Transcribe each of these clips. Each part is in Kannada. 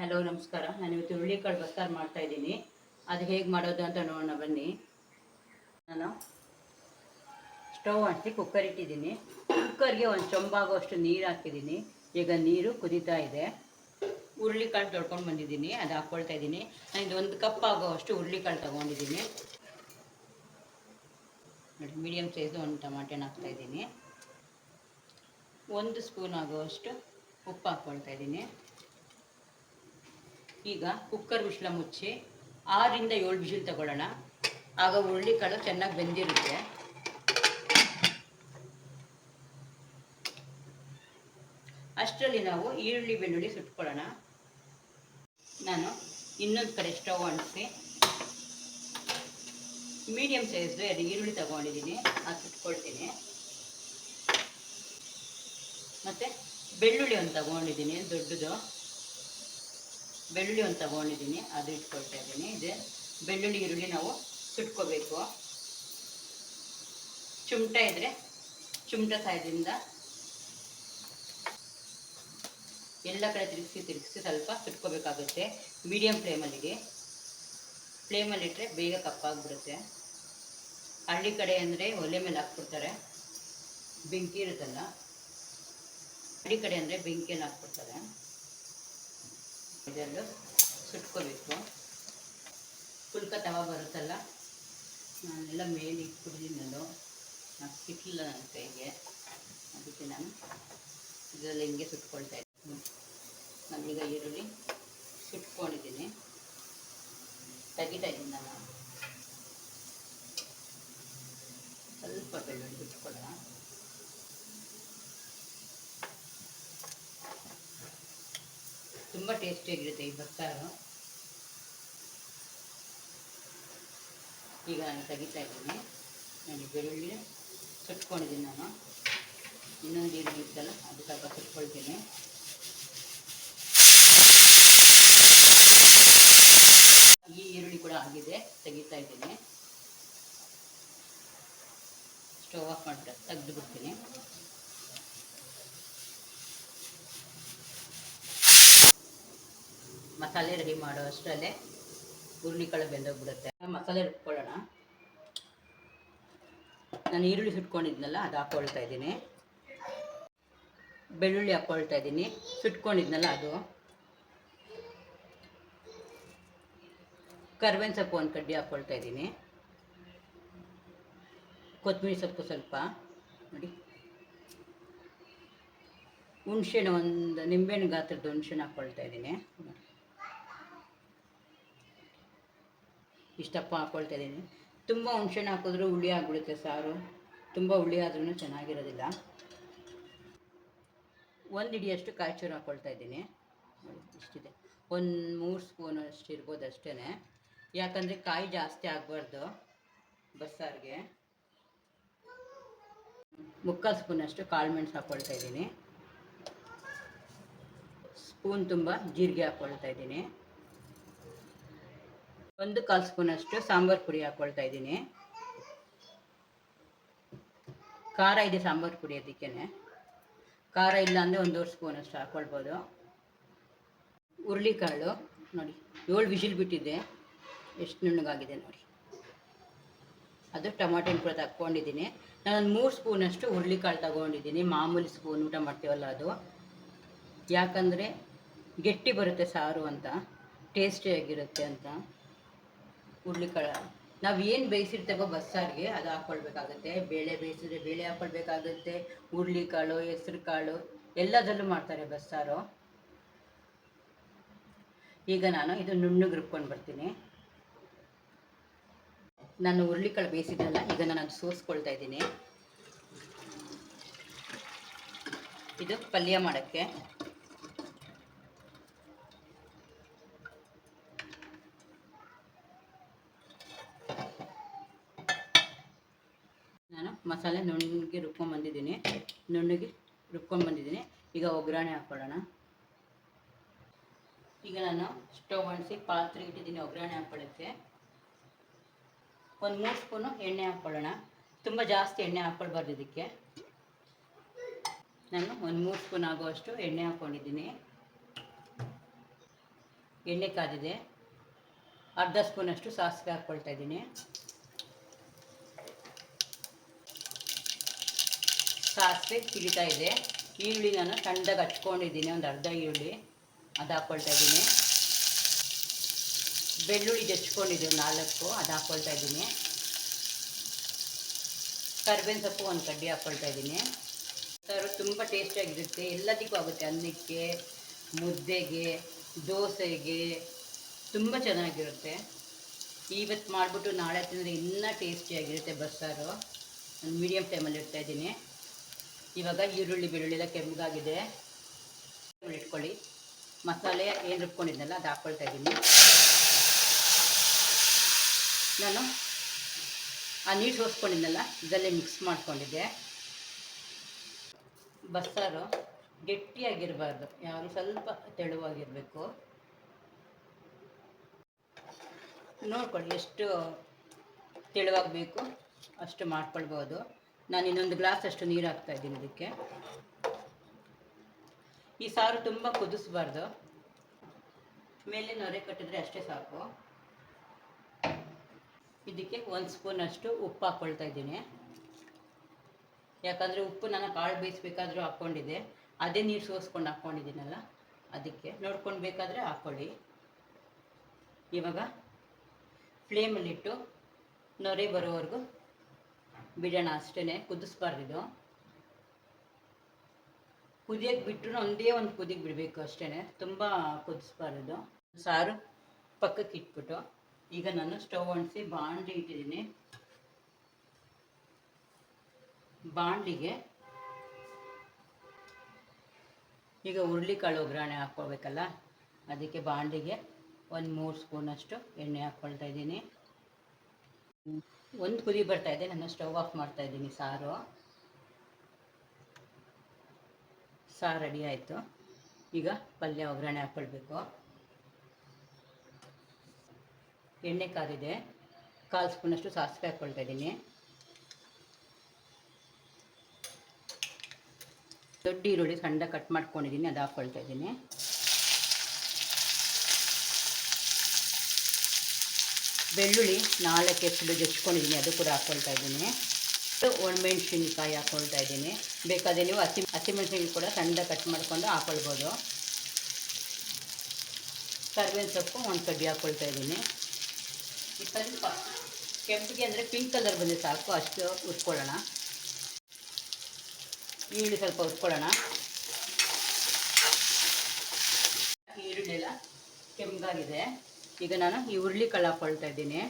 ಹಲೋ ನಮಸ್ಕಾರ. ನಾನು ಇವತ್ತು ಹುರುಳಿಕಾಳು ಬಸ್ಸಾರು ಮಾಡ್ತಾ ಇದ್ದೀನಿ. ಅದು ಹೇಗೆ ಮಾಡೋದು ಅಂತ ನೋಡೋಣ, ಬನ್ನಿ. ನಾನು ಸ್ಟವ್ ಹಾಕಿ ಕುಕ್ಕರ್ ಇಟ್ಟಿದ್ದೀನಿ. ಕುಕ್ಕರ್ಗೆ ಒಂದು ಚೊಂಬಾಗುವಷ್ಟು ನೀರು ಹಾಕಿದ್ದೀನಿ. ಈಗ ನೀರು ಕುದೀತಾ ಇದೆ. ಹುರುಳಿಕಾಳು ತೊಳ್ಕೊಂಡು ಬಂದಿದ್ದೀನಿ. ಅದು ಹಾಕ್ಕೊಳ್ತಾ ಇದ್ದೀನಿ. ನಾನು ಒಂದು ಕಪ್ ಆಗುವಷ್ಟು ಹುರುಳಿಕಾಳು ತೊಗೊಂಡಿದ್ದೀನಿ. ನೋಡಿ ಮೀಡಿಯಮ್ ಸೈಜ್ ಒಂದು ಟಮಾಟೆನ ಹಾಕ್ತಾ ಇದ್ದೀನಿ. ಒಂದು ಸ್ಪೂನ್ ಆಗುವಷ್ಟು ಉಪ್ಪು ಹಾಕ್ಕೊಳ್ತಾ ಇದ್ದೀನಿ. ಈಗ ಕುಕ್ಕರ್ ಬಿಸಿಲ ಮುಚ್ಚಿ ಆರಿಂದ ಏಳು ಬಿಸಿಲು ತಗೊಳ್ಳೋಣ. ಆಗ ಹುರುಳಿಕಾಳು ಚೆನ್ನಾಗಿ ಬೆಂದಿರುತ್ತೆ. ಅಷ್ಟರಲ್ಲಿ ನಾವು ಈರುಳ್ಳಿ, ಬೆಳ್ಳುಳ್ಳಿ ಸುಟ್ಕೊಳ್ಳೋಣ. ನಾನು ಇನ್ನೊಂದು ಕಡೆ ಸ್ಟವ್ ಅಂಟಿಸಿ. ಮೀಡಿಯಮ್ ಸೈಜ್ದು ಎರಡು ಈರುಳ್ಳಿ ತಗೊಂಡಿದ್ದೀನಿ. ಅದು ಸುಟ್ಕೊಳ್ತೀನಿ. ಮತ್ತು ಬೆಳ್ಳುಳ್ಳಿ ಒಂದು ತಗೊಂಡಿದ್ದೀನಿ, ದೊಡ್ಡದು. ಬೆಳ್ಳುಳ್ಳಿ ಒಂದು ತಗೊಂಡಿದ್ದೀನಿ, ಅದು ಇಟ್ಕೊಳ್ತಾ ಇದ್ದೀನಿ. ಇದೆ ಬೆಳ್ಳುಳ್ಳಿ, ಈರುಳ್ಳಿ ನಾವು ಸುಟ್ಕೋಬೇಕು. ಚುಮಟ ಇದ್ದರೆ ಚುಮಟ ಸಹಾಯದಿಂದ ಎಲ್ಲ ಕಡೆ ತಿರುಗಿಸಿ ತಿರುಗಿಸಿ ಸ್ವಲ್ಪ ಸುಟ್ಕೋಬೇಕಾಗುತ್ತೆ. ಮೀಡಿಯಂ ಫ್ಲೇಮಲ್ಲಿಗೆ. ಫ್ಲೇಮಲ್ಲಿಟ್ಟರೆ ಬೇಗ ಕಪ್ಪಾಗ್ಬಿಡುತ್ತೆ. ಹಳ್ಳಿ ಕಡೆ ಅಂದರೆ ಒಲೆ ಮೇಲೆ ಹಾಕ್ಬಿಡ್ತಾರೆ. ಬೆಂಕಿ ಇರುತ್ತಲ್ಲ, ಹಳ್ಳಿ ಕಡೆ ಅಂದರೆ ಬೆಂಕಿಯಲ್ಲಿ ಹಾಕ್ಬಿಡ್ತಾರೆ. ಇದೆಲ್ಲ ಸುಟ್ಕೋಬೇಕು. ಪುಲ್ಕ ತವ ಬರುತ್ತಲ್ಲ, ನಾನೆಲ್ಲ ಮೇಲೆ ಇಟ್ಬಿಡ್ತೀನಿ ನಾನು ನಾನು ಸಿಕ್ಕಿಲ್ಲ ನನ್ನ ಕೈಗೆ. ಅದಕ್ಕೆ ನಾನು ಇದರಲ್ಲಿ ಹಿಂಗೆ ಸುಟ್ಕೊಳ್ತಾ ಇದ್ದೀನಿ. ನಾನೀಗ ಈರುಳ್ಳಿ ಸುಟ್ಕೊಂಡಿದ್ದೀನಿ. ತೆಗಿತಾ ಇದ್ದೀನಿ ನಾನು. ಸ್ವಲ್ಪ ಬೆಳ್ಳುಳ್ಳಿ ಬಿಟ್ಕೊಳ್ಳೋಣ ತುಂಬ ಟೇಸ್ಟಿಯಾಗಿರುತ್ತೆ ಈ ಬಸ್ಸಾರು ಈಗ ನಾನು ತೆಗಿತಾ ಇದ್ದೀನಿ. ನಾನು ಬೆಳ್ಳುಳ್ಳಿ ಸುಟ್ಕೊಂಡಿದ್ದೀನಿ ನಾನು. ಇನ್ನೊಂದು ಈರುಳ್ಳಿ ಇತ್ತಲ್ಲ, ಅದು ಸ್ವಲ್ಪ ಸುಟ್ಕೊಳ್ತೀನಿ. ಈ ಈರುಳ್ಳಿ ಕೂಡ ಆಗಿದೆ, ತೆಗಿತಾ ಇದ್ದೀನಿ. ಸ್ಟವ್ ಆಫ್ ಮಾಡಿ ತೆಗೆದು ಬಿಡ್ತೀನಿ ಮಸಾಲೆ ರೆಡಿ ಮಾಡೋ ಅಷ್ಟರಲ್ಲೇ ಹುರುಳಿಕಾಳು ಬೆಂದೋಗ್ಬಿಡುತ್ತೆ. ಮಸಾಲೆ ರುಬ್ಕೊಳ್ಳೋಣ. ನಾನು ಈರುಳ್ಳಿ ಸುಟ್ಕೊಂಡಿದ್ನಲ್ಲ, ಅದು ಹಾಕ್ಕೊಳ್ತಾ ಇದ್ದೀನಿ. ಬೆಳ್ಳುಳ್ಳಿ ಹಾಕ್ಕೊಳ್ತಾ ಇದ್ದೀನಿ. ಸುಟ್ಕೊಂಡಿದ್ನಲ್ಲ ಅದು. ಕರ್ಬೇವಿನ ಸೊಪ್ಪು ಒಂದು ಕಡ್ಡಿ ಹಾಕ್ಕೊಳ್ತಾ ಇದ್ದೀನಿ. ಕೊತ್ತಂಬರಿ ಸೊಪ್ಪು ಸ್ವಲ್ಪ. ನೋಡಿ. ಹುಣ್ಸೆಹಣ್ಣು ಒಂದು, ನಿಂಬೆಹಣ್ಣು ಗಾತ್ರದ ಹುಣ್ಸೆಹಣ್ಣು ಹಾಕ್ಕೊಳ್ತಾ ಇದ್ದೀನಿ. ಇಷ್ಟಪ್ಪ ಹಾಕ್ಕೊಳ್ತಾ ಇದ್ದೀನಿ. ತುಂಬ ಹುಣ್ಸೆಹಣ್ಣು ಹಾಕಿದ್ರೂ ಹುಳಿ ಆಗಿಬಿಡುತ್ತೆ ಸಾರು. ತುಂಬ ಹುಳಿ ಆದ್ರೂ ಚೆನ್ನಾಗಿರೋದಿಲ್ಲ. ಒಂದು ಹಿಡಿಯಷ್ಟು ಕಾಯಿಚೂರು ಹಾಕ್ಕೊಳ್ತಾ ಇದ್ದೀನಿ. ಇಷ್ಟಿದೆ. ಒಂದು ಮೂರು ಸ್ಪೂನ್ ಅಷ್ಟು ಇರ್ಬೋದು ಅಷ್ಟೇ ಯಾಕಂದರೆ ಕಾಯಿ ಜಾಸ್ತಿ ಆಗಬಾರ್ದು ಬಸ್ಸಾರಿಗೆ. ಮುಕ್ಕಾಲು ಸ್ಪೂನಷ್ಟು ಕಾಳು ಮೆಣಸು ಹಾಕ್ಕೊಳ್ತಾ ಇದ್ದೀನಿ. ಸ್ಪೂನ್ ತುಂಬ ಜೀರಿಗೆ ಹಾಕ್ಕೊಳ್ತಾ ಇದ್ದೀನಿ. ಒಂದು ಕಾಲು ಸ್ಪೂನಷ್ಟು ಸಾಂಬಾರು ಪುಡಿ ಹಾಕ್ಕೊಳ್ತಾ ಇದ್ದೀನಿ. ಖಾರ ಇದೆ ಸಾಂಬಾರು ಪುಡಿ ಅದಕ್ಕೇ ಖಾರ ಇಲ್ಲ ಅಂದರೆ ಒಂದೂವರೆ ಸ್ಪೂನಷ್ಟು ಹಾಕ್ಕೊಳ್ಬೋದು ಹುರುಳಿಕಾಳು, ನೋಡಿ, ಏಳು ವಿಜಿಲ್ ಬಿಟ್ಟಿದೆ ಎಷ್ಟು ನುಣ್ಣಗಾಗಿದೆ ನೋಡಿ. ಅದು ಟೊಮಾಟೊ ಕೂಡ ತಗೊಂಡಿದ್ದೀನಿ ಒಂದು ಮೂರು ಸ್ಪೂನಷ್ಟು ಹುರುಳಿಕಾಳು ತಗೊಂಡಿದ್ದೀನಿ. ಮಾಮೂಲಿ ಸ್ಪೂನ್ ಊಟ ಮಾಡ್ತೀವಲ್ಲ ಅದು. ಯಾಕಂದರೆ ಗಟ್ಟಿ ಬರುತ್ತೆ ಸಾರು ಅಂತ ಟೇಸ್ಟಿಯಾಗಿರುತ್ತೆ ಅಂತ. ಹುರುಳಿಕಾಳು ನಾವು ಏನು ಬೇಯಿಸಿರ್ತೇವೋ ಬಸ್ಸಾರಿಗೆ ಅದು ಹಾಕ್ಕೊಳ್ಬೇಕಾಗತ್ತೆ ಬೇಳೆ ಬೇಯಿಸಿದ್ರೆ ಬೇಳೆ ಹಾಕ್ಕೊಳ್ಬೇಕಾಗುತ್ತೆ ಹುರ್ಳಿಕಾಳು ಹೆಸ್ರು ಕಾಳು ಎಲ್ಲದರಲ್ಲೂ ಮಾಡ್ತಾರೆ ಬಸ್ಸಾರು ಈಗ ನಾನು ಇದು ನುಣ್ಣಗೆ ರುಬ್ಕೊಂಡು ಬರ್ತೀನಿ. ನಾನು ಹುರುಳಿಕಾಳು ಬೇಯಿಸಿದ್ನಲ್ಲ, ಈಗ ನಾನು ಸೋಸ್ಕೊಳ್ತಾ ಇದ್ದೀನಿ. ಇದು ಪಲ್ಯ ಮಾಡೋಕ್ಕೆ ನಾನು ಮಸಾಲೆ ನುಣ್ಣಗೆ ರುಬ್ಕೊಂಡು ಬಂದಿದ್ದೀನಿ. ನುಣ್ಣಗೆ ರುಬ್ಕೊಂಡು ಬಂದಿದ್ದೀನಿ. ಈಗ ಒಗ್ಗರಣೆ ಹಾಕ್ಕೊಳ್ಳೋಣ ಈಗ ನಾನು ಸ್ಟವ್ ಅಂಟಿಸಿ ಪಾತ್ರೆ ಇಟ್ಟಿದ್ದೀನಿ ಒಗ್ಗರಣೆ ಹಾಕ್ಕೊಳ್ಳೋಕ್ಕೆ ಒಂದು ಮೂರು ಸ್ಪೂನು ಎಣ್ಣೆ ಹಾಕ್ಕೊಳ್ಳೋಣ ತುಂಬ ಜಾಸ್ತಿ ಎಣ್ಣೆ ಹಾಕ್ಕೊಳ್ಬಾರ್ದು ಇದಕ್ಕೆ. ನಾನು ಒಂದು ಮೂರು ಸ್ಪೂನ್ ಆಗುವಷ್ಟು ಎಣ್ಣೆ ಹಾಕ್ಕೊಂಡಿದ್ದೀನಿ ಎಣ್ಣೆ ಕಾದಿದೆ. ಅರ್ಧ ಸ್ಪೂನಷ್ಟು ಸಾಸಿವೆ ಹಾಕ್ಕೊಳ್ತಾ ಇದ್ದೀನಿ. ಸಾಸಿವೆ ಸಿಗಿತಾ ಇದೆ. ಈರುಳ್ಳಿ ನಾನು ಸಣ್ಣದಾಗಿ ಹಚ್ಕೊಂಡಿದ್ದೀನಿ, ಒಂದು ಅರ್ಧ ಈರುಳ್ಳಿ. ಅದು ಹಾಕ್ಕೊಳ್ತಾ ಇದ್ದೀನಿ. ಬೆಳ್ಳುಳ್ಳಿ ಜಚ್ಕೊಂಡಿದೆ ನಾಲ್ಕು, ಅದು ಹಾಕ್ಕೊಳ್ತಾ ಇದ್ದೀನಿ. ಕರ್ಬೇವಿನ ಸೊಪ್ಪು ಒಂದು ಕಡ್ಡಿ ಹಾಕ್ಕೊಳ್ತಾ ಇದ್ದೀನಿ. ಸರ್ ತುಂಬ ಟೇಸ್ಟಿಯಾಗಿರುತ್ತೆ ಎಲ್ಲದಕ್ಕೂ ಆಗುತ್ತೆ. ಅನ್ನಕ್ಕೆ, ಮುದ್ದೆಗೆ, ದೋಸೆಗೆ, ತುಂಬ ಚೆನ್ನಾಗಿರುತ್ತೆ. ಇವತ್ತು ಮಾಡಿಬಿಟ್ಟು ನಾಳೆ ತಿಂದರೆ ಇನ್ನೂ ಟೇಸ್ಟಿಯಾಗಿರುತ್ತೆ ಬಸ್ಸಾರು ನಾನು ಮೀಡಿಯಮ್ ಟೈಮಲ್ಲಿ ಇಡ್ತಾ ಇದ್ದೀನಿ. ಇವಾಗ ಈರುಳ್ಳಿ ಬೆಳ್ಳುಳ್ಳಿ ಎಲ್ಲ ಕೆಂಪಗಾಗಿದೆ ಇಟ್ಕೊಳ್ಳಿ. ಮಸಾಲೆ ಏನು ರುಬ್ಕೊಂಡಿದ್ನಲ್ಲ ಅದು ಹಾಕ್ಕೊಳ್ತಾ ಇದ್ದೀನಿ. ನಾನು ಆ ನೀರು ಸೋಸ್ಕೊಂಡಿದ್ನಲ್ಲ ಇದಲ್ಲೇ ಮಿಕ್ಸ್ ಮಾಡಿಕೊಂಡಿದ್ದೆ. ಬಸ್ಸಾರು ಗಟ್ಟಿಯಾಗಿರಬಾರ್ದು. ಯಾರು ಸ್ವಲ್ಪ ತೆಳುವಾಗಿರಬೇಕು. ನೋಡ್ಕೊಳ್ಳಿ ಎಷ್ಟು ತೆಳುವಾಗಬೇಕು. ಅಷ್ಟು ಮಾಡ್ಕೊಳ್ಬೋದು. ನಾನು ಇನ್ನೊಂದು ಗ್ಲಾಸ್ ಅಷ್ಟು ನೀರು ಹಾಕ್ತಾ ಇದ್ದೀನಿ ಇದಕ್ಕೆ. ಈ ಸಾರು ತುಂಬ ಕುದಿಸ್ಬಾರ್ದು. ಮೇಲೆ ನೊರೆ ಕಟ್ಟಿದ್ರೆ ಅಷ್ಟೇ ಸಾಕು. ಇದಕ್ಕೆ ಒಂದು ಸ್ಪೂನ್ ಅಷ್ಟು ಉಪ್ಪು ಹಾಕ್ಕೊಳ್ತಾ ಇದ್ದೀನಿ. ಯಾಕಂದರೆ ಉಪ್ಪು ನಾನು ಕಾಳು ಬೇಯಿಸ್ಬೇಕಾದ್ರೂ ಹಾಕ್ಕೊಂಡಿದ್ದೆ. ಅದೇ ನೀರು ಸೋಸ್ಕೊಂಡು ಹಾಕ್ಕೊಂಡಿದ್ದೀನಲ್ಲ, ಅದಕ್ಕೆ ನೋಡ್ಕೊಂಡು ಬೇಕಾದರೆ ಹಾಕ್ಕೊಳ್ಳಿ ಇವಾಗ ಫ್ಲೇಮಲ್ಲಿಟ್ಟು ನೊರೆ ಬರೋವರೆಗೂ ಬಿಡೋಣ ಅಷ್ಟೇ ಕುದಿಸ್ಬಾರ್ದು ಇದು. ಕುದಿಯಕ್ಕೆ ಬಿಟ್ಟರು ಒಂದೇ ಒಂದು ಕುದಿಗೆ ಬಿಡಬೇಕು ಅಷ್ಟೇ ತುಂಬ ಕುದಿಸ್ಬಾರ್ದು ಸಾರು ಪಕ್ಕಕ್ಕೆ ಇಟ್ಬಿಟ್ಟು, ಈಗ ನಾನು ಸ್ಟವ್ ಒಣಸಿ ಬಾಣಲಿ ಇಟ್ಟಿದ್ದೀನಿ. ಬಾಣಲಿಗೆ ಈಗ ಹುರುಳಿಕಾಳು ಒಗ್ಗರಣೆ ಹಾಕ್ಕೊಳ್ಬೇಕಲ್ಲ, ಅದಕ್ಕೆ ಬಾಣಲಿಗೆ ಒಂದು ಮೂರು ಸ್ಪೂನಷ್ಟು ಎಣ್ಣೆ ಹಾಕ್ಕೊಳ್ತಾ ಇದ್ದೀನಿ. ಒಂದು ಕುದಿ ಬರ್ತಾ ಇದೆ ನಾನು ಸ್ಟವ್ ಆಫ್ ಮಾಡ್ತಾ ಇದ್ದೀನಿ, ಸಾರು. ಸಾರು ರೆಡಿ ಆಯಿತು. ಈಗ ಪಲ್ಯ, ಒಗ್ಗರಣೆ ಹಾಕ್ಕೊಳ್ಬೇಕು. ಎಣ್ಣೆ ಕಾದಿದೆ ಕಾಲು ಸ್ಪೂನಷ್ಟು ಸಾಸಿವೆ ಹಾಕ್ಕೊಳ್ತಾ ಇದ್ದೀನಿ. ದೊಡ್ಡ ಈರುಳ್ಳಿ ಸಣ್ಣ ಕಟ್ ಮಾಡ್ಕೊಂಡಿದ್ದೀನಿ, ಅದು ಹಾಕ್ಕೊಳ್ತಾ ಇದ್ದೀನಿ. ಬೆಳ್ಳುಳ್ಳಿ ನಾಲ್ಕು ಎಷ್ಟು ಜಚ್ಕೊಂಡಿದ್ದೀನಿ ಅದು ಕೂಡ ಹಾಕ್ಕೊಳ್ತಾ ಇದ್ದೀನಿ. ಒಣಮೆಣ್ಸಿನ್ಕಾಯಿ ಹಾಕ್ಕೊಳ್ತಾ ಇದ್ದೀನಿ. ಬೇಕಾದರೆ ನೀವು ಹಸಿ ಹಸಿಮೆಣ್ಸಿನ್ಕಾಯಿ ಕೂಡ ಸಣ್ಣ ಕಟ್ ಮಾಡ್ಕೊಂಡು ಹಾಕ್ಕೊಳ್ಬೋದು ಕರ್ಬೇವಿನ ಸೊಪ್ಪು ಒಂದು ಕಡ್ಡಿ ಹಾಕ್ಕೊಳ್ತಾ ಇದ್ದೀನಿ. ಸ್ವಲ್ಪ ಕೆಂಪಿಗೆ ಅಂದರೆ ಪಿಂಕ್ ಕಲರ್ ಬಂದಿದೆ ಸಾಕು, ಅಷ್ಟು ಉಟ್ಕೊಳ್ಳೋಣ ಈರುಳ್ಳಿ ಸ್ವಲ್ಪ ಉಟ್ಕೊಳ್ಳೋಣ ಈರುಳ್ಳಿ ಎಲ್ಲ ಕೆಂಪಾಗಿದೆ. ಈಗ ನಾನು ಈ ಹುರುಳಿ ಕಾಳು ಹಾಕ್ಕೊಳ್ತಾ ಇದ್ದೀನಿ.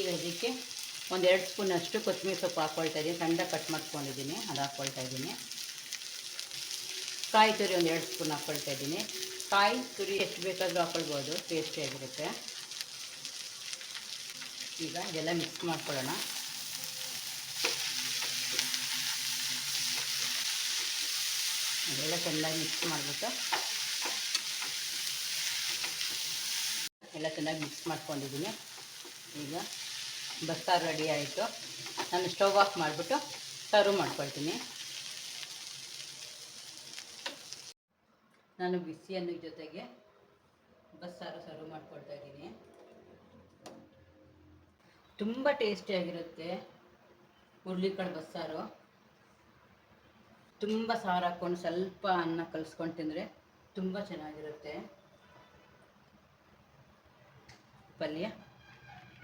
ಈಗ ಇದಕ್ಕೆ ಒಂದೆರಡು ಸ್ಪೂನ್ ಅಷ್ಟು ಕೊತ್ತಂಬರಿ ಸೊಪ್ಪು ಹಾಕ್ಕೊಳ್ತಾ ಇದ್ದೀನಿ. ಸಣ್ಣ ಕಟ್ ಮಾಡ್ಕೊಂಡಿದ್ದೀನಿ, ಅದು ಹಾಕ್ಕೊಳ್ತಾ ಇದ್ದೀನಿ. ಕಾಯಿ ತುರಿ ಒಂದು ಎರಡು ಸ್ಪೂನ್ ಹಾಕ್ಕೊಳ್ತಾ ಇದ್ದೀನಿ. ಕಾಯಿ ತುರಿ ಎಷ್ಟು ಬೇಕಾದರೂ ಹಾಕ್ಕೊಳ್ಬೋದು ಟೇಸ್ಟಿಯಾಗಿರುತ್ತೆ ಈಗ ಇದೆಲ್ಲ ಮಿಕ್ಸ್ ಮಾಡ್ಕೊಳ್ಳೋಣ. ಅದೆಲ್ಲ ಚೆನ್ನಾಗಿ ಮಿಕ್ಸ್ ಮಾಡಿಬಿಟ್ಟು ಎಲ್ಲ ಚೆನ್ನಾಗಿ ಮಿಕ್ಸ್ ಮಾಡ್ಕೊಂಡಿದ್ದೀನಿ. ಈಗ ಬಸ್ಸಾರು ರೆಡಿ ಆಯಿತು. ನಾನು ಸ್ಟವ್ ಆಫ್ ಮಾಡಿಬಿಟ್ಟು ಸರ್ವ್ ಮಾಡ್ಕೊಳ್ತೀನಿ. ನಾನು ಬಿಸಿಯನ್ನು ಜೊತೆಗೆ ಬಸ್ಸಾರು ಸರ್ವ್ ಮಾಡ್ಕೊಳ್ತಾ ಇದ್ದೀನಿ. ತುಂಬ ಟೇಸ್ಟಿಯಾಗಿರುತ್ತೆ ಹುರುಳಿಕಾಳು ಬಸ್ಸಾರು ತುಂಬ ಸಾರು ಹಾಕ್ಕೊಂಡು ಸ್ವಲ್ಪ ಅನ್ನ ಕಲಿಸ್ಕೊಂಡು ತಿಂದರೆ ತುಂಬ ಚೆನ್ನಾಗಿರುತ್ತೆ. ಪಲ್ಯ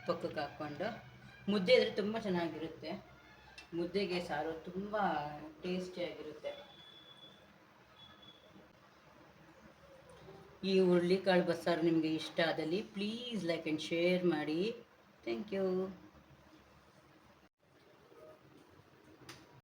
ಪಕ್ಕಕ್ಕೆ ಹಾಕ್ಕೊಂಡು. ಮುದ್ದೆ ಇದ್ರೆ ತುಂಬ ಚೆನ್ನಾಗಿರುತ್ತೆ. ಮುದ್ದೆಗೆ ಸಾರು ತುಂಬ ಟೇಸ್ಟಿಯಾಗಿರುತ್ತೆ ಈ ಹುರುಳಿಕಾಳು ಬಸ್ಸಾರು ನಿಮಗೆ ಇಷ್ಟ ಆದಲ್ಲಿ ಪ್ಲೀಸ್ ಲೈಕ್ ಆ್ಯಂಡ್ ಶೇರ್ ಮಾಡಿ. Thank you